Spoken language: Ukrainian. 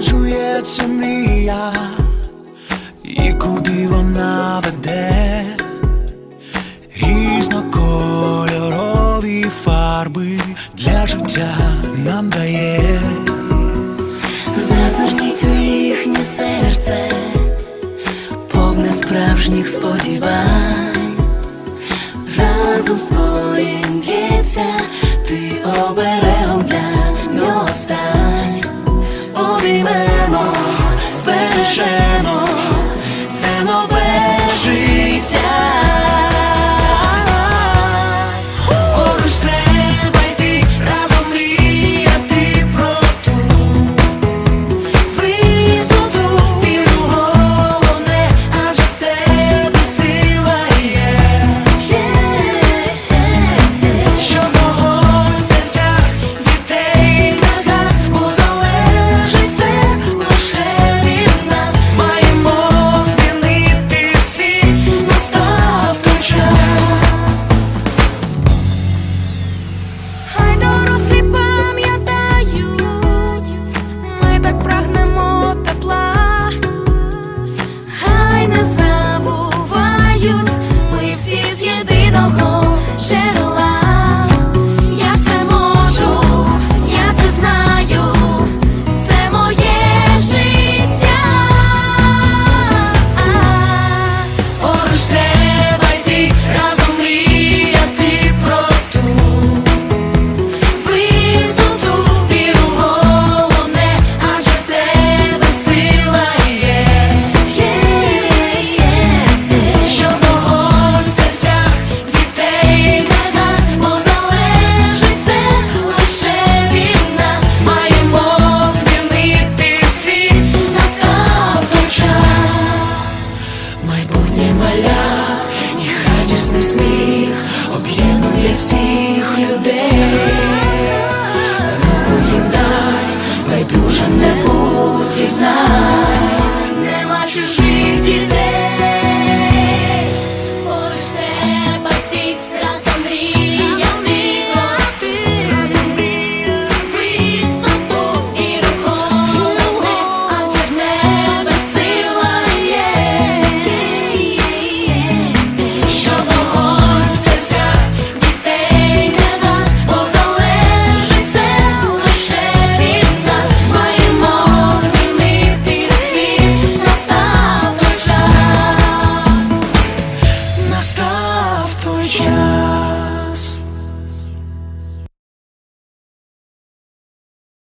почується мрія, і куди вона веде різнокольорові фарби для життя нам дає. Зазирніть у їхнє серце, повне справжніх сподівань, разом з твоїм. страшенно. для всіх людей, руку їм дай, байдуже не будь і знай. Yeah.